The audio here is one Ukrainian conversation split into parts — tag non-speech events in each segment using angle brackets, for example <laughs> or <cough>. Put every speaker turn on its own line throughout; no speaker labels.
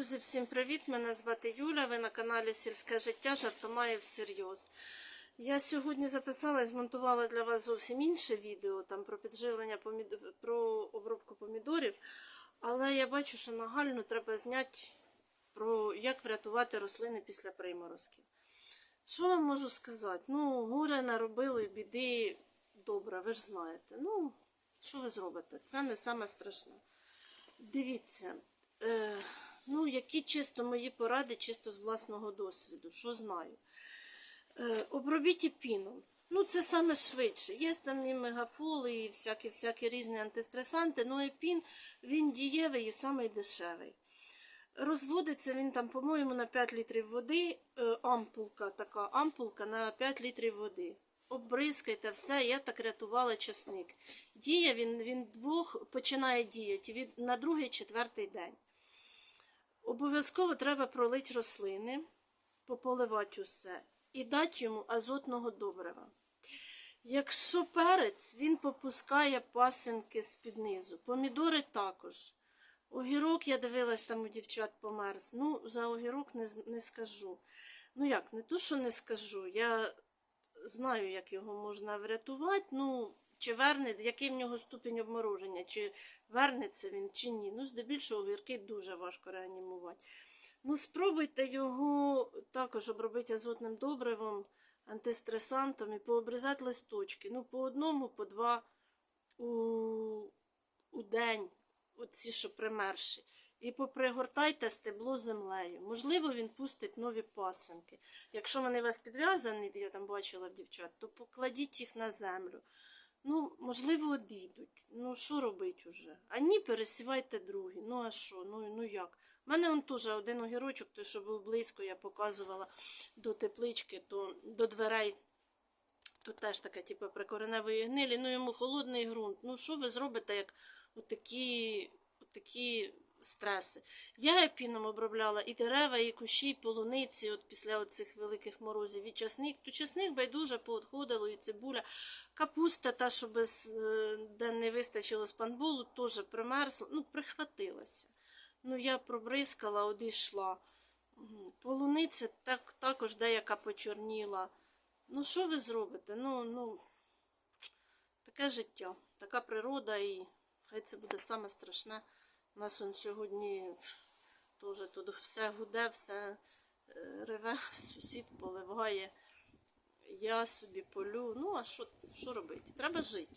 Друзі, всім привіт! Мене звати Юля. Ви на каналі Сільське життя Жартомає всерйоз. Я сьогодні записала і змонтувала для вас зовсім інше відео там про підживлення про обробку помідорів. Але я бачу, що нагально треба зняти про як врятувати рослини після приморозків. Що вам можу сказати? Ну, горе наробили біди добре, ви ж знаєте. Ну, що ви зробите? Це не саме страшне. Дивіться, е, ну, які чисто мої поради, чисто з власного досвіду, що знаю. Е, обробіть епіном. Ну, це саме швидше. Є там і мегафоли, і всякі, всякі різні антистресанти, але епін він дієвий і самий дешевий. Розводиться він там, по-моєму, на 5 літрів води, е, ампулка така, ампулка на 5 літрів води. Обризкайте все, я так рятувала часник. Діє він, він двох починає діяти від, на другий, четвертий день. Обов'язково треба пролити рослини, пополивати усе і дати йому азотного добрива. Якщо перець, він попускає пасинки з-під низу. Помідори також. Огірок, я дивилась, там у дівчат померз. Ну, за огірок не, не скажу. Ну як, не то, що не скажу. Я знаю, як його можна врятувати. Ну, чи верне, який в нього ступінь обмороження, чи вернеться він, чи ні. Ну, здебільшого огірки дуже важко реанімувати. Ну, спробуйте його також обробити азотним добривом, антистресантом і пообрізати листочки. Ну, по одному, по два у, у день, оці, що примерші. І попригортайте стебло землею. Можливо, він пустить нові пасинки. Якщо вони у вас підв'язані, я там бачила дівчат, то покладіть їх на землю. Ну, можливо, одійдуть. Ну, що робить уже? А ні, пересівайте другі. Ну, а що? Ну, ну як? У мене он теж один огірочок, той, що був близько, я показувала до теплички, то до дверей. Тут теж таке, типу, прикореневої гнилі, ну йому холодний ґрунт. Ну, що ви зробите, як отакі, отакі стреси? Я епіном обробляла і дерева, і кущі, і полуниці, от після оцих великих морозів, і часник. То часник байдуже поотходило, і цибуля. Капуста, та, що без, е, де не вистачило спанболу, теж примерзла, ну, прихватилася. Ну, я пробризкала, одійшла. Полуниця так, також деяка почорніла. Ну, що ви зробите? Ну, ну, таке життя, така природа, і хай це буде саме страшне. У нас он сьогодні теж тут все гуде, все е, реве, <laughs> сусід поливає. Я собі полю. Ну, а що, що робити? Треба жити.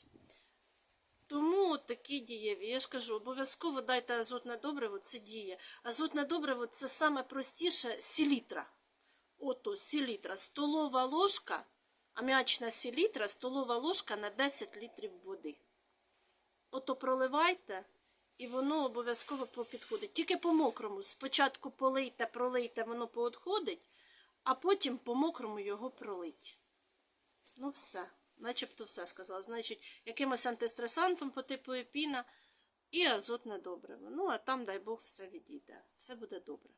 Тому такі дієві. Я ж кажу, обов'язково дайте азотне добриво, це діє. Азотне добриво це саме простіше селітра. Ото селітра. Столова ложка, аміачна селітра, столова ложка на 10 літрів води. Ото проливайте, і воно обов'язково попідходить. Тільки по мокрому. Спочатку полийте, пролийте, воно поотходить, а потім по мокрому його пролить. Ну, все. Начебто все сказала. Значить, якимось антистресантом по типу епіна і азотне добриво. Ну, а там, дай Бог, все відійде. Все буде добре.